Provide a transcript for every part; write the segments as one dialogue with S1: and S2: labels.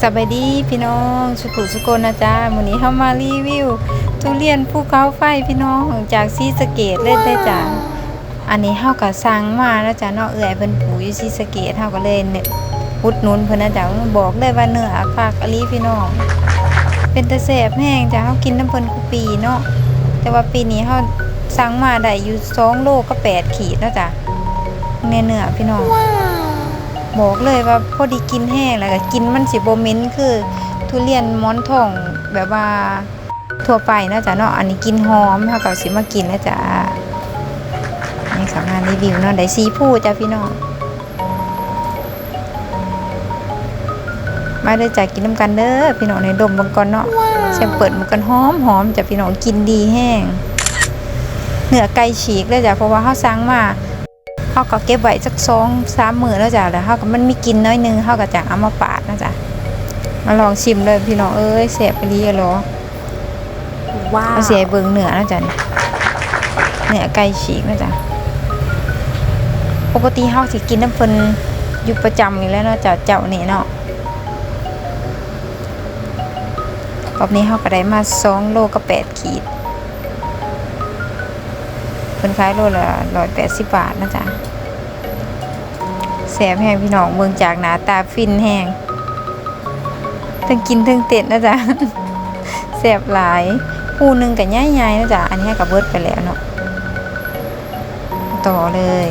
S1: สบายดีพี่น้องสุขุสุกนะจ๊ะวันนี้เข้ามารีวิว ทุเรียนภูเขาไฟพี่น้องจากซีสเกตเลยได้จ้ะอันนี้เฮาก็สั่งมาแล้วจ้ะเนาะเอื้อยเพิ่นปลูกอยู่ซีสเกตเฮาก็เลยเนี่ยอุดนุนเพิ่นนะจ๊ะบอกเลยว่าเนื้อฝากอลีพี่น้อง เป็นตะแสบแห้งจ้ะเฮากินน้ำเพิ่นปีเนาะแต่ว่าปีนี้เฮาสั่งมาได้อยู่2โลก็8ขีดเนาะจ้ะเนื้อเนื้อพี่น้อง บอกเลยว่าพอดีกินแห้งแล้วก็กินมันสิบ่เหม็นคือ ทุเรียนหม้อนทองแบบว่าทั่วไปเนาะจ๊ะเนาะอันนี้กินหอมเฮาก็สิมากินนะจ๊ะนี่ค่ะงานรีวิวเนาะได้ซีผู้จ้ะพี่น้องมาเด้อจ้ะกินน้ำกันเด้อพี่น้องในดมเบังก่อนเนาะเสียงเปิดมันกันหอมหอมจ้ะพี่น้องกินดีแห้งเนื้อไก่ฉีกเลยจ้ะเพราะว่าเฮาสั่งมา เฮาก็เก็บไว้สักสองสามมื้อแล้วจ้ะแล้วเฮาก็มันมีกินน้อยหนึงเฮาก็จะเอามาปาดนะจ๊ะมาลองชิมเลยพี่น้องเอ้ยแซ่บไปดีอะเหรอ
S2: ว้าว
S1: เอาเสียเบิงเหนือนะจ๊ะนี่เหนือไก่ฉีกนะจ๊ะปกติเฮาสิกินน้ำเพิ่นอยู่ประจำอยู่แล้วเนาะจ้ะเจ้านี่เนาะรอบนี้เฮาก็ได้มา2โลก็8ขีด เพิ่นขายโลละ180บบาทนะจ๊ะแซ่บแห้งพี่น้องเมืองจากหนาตาฟินแห้งทั้งกินทั้งเต้นนะจ๊ะแซ่บหลายปูหนึ่งกับใหญ่ๆนะจ๊ะอันนี้กับเบิดไปแล้วเนาะต่อเลย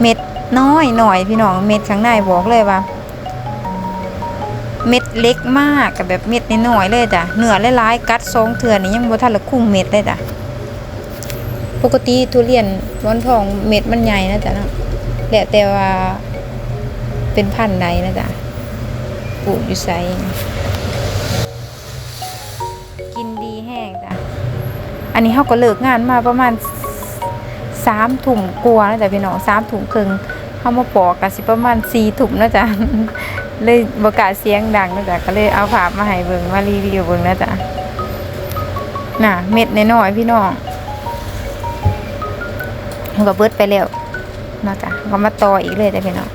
S1: เม็ดน้อยหน่อยพี่น้องเม็ดข้างในบอกเลยว่า เม็ดเล็กมากกับแบบเม็ดน้อยเลยจ้ะเนื้อหลายๆกัดซองเถื่อนนี่ยังบ่ทันละคุ้มเม็ดเลยจ้ะ ปกติทุเรียนหม้อนทองเม็ดมันใหญ่นะจ๊ะนะแหล้วแต่ว่าเป็นพันธุ์ใดนะจ๊ะปลูกอยู่ไสกินดีแห้งจ้ะอันนี้เขาก็เลิกงานมาประมาณสามถุ่มกลัวนะจ๊ะพี่น้องสามถุ่มครึ่งเขามาปอกกันสิประมาณสี่ถุ่มนะจ๊ะเลยบกล้าเสียงดังนะจ๊ะก็เลยเอาภาพมาให้เบิ่งมารีวิวเบิ่งนะจ๊ะน่ะเม็ดน้อยๆพี่น้อง เขาก็เบิดไปแล้วเนาะจ๊ะก็มาต่ออีกเลยจ้ะพี่น้อง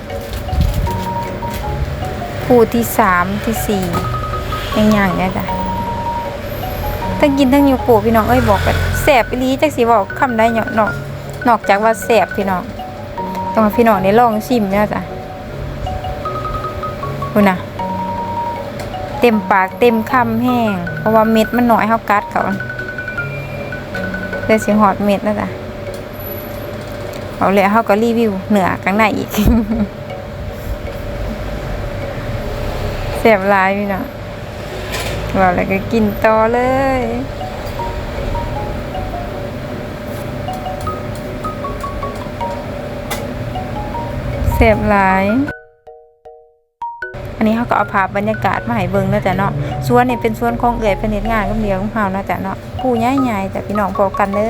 S1: ผู้ที่สามที่สี่ยังอยังเนี่ยจ้ะทั้งกินทั้งอยู่ปูพี่น้องเอ้ยบอกกันแสบอีลีจักสิบอกคำได้เนาะนอกนอกจากว่าแสบพี่น้องต้องให้พี่น้องได้ลองชิมเนี่ยจ้ะคุณนะเต็มปากเต็มคำแห้ง เพราะว่าเม็ดมันหน้อยเฮากัดเขาเลยสิหอดเม็ดนะจ๊ะ เอาแล้วเฮาก็รีวิวเหนือข้างในอีกแสบลายพี่น้องว่าแล้วก็กินต่อเลยเสียบลาย อันนี้เขาก็เอาภาพบรรยากาศมาให้เบิ่งนะจ๊ะเนาะส่วนนี่เป็นส่วนของเอื่อยเป็นเฮ็ดงานกับเดียวของเฮานะจ๊ะเนาะผู้ใหญ่ๆแต่พี่น้องพอกันเด้อ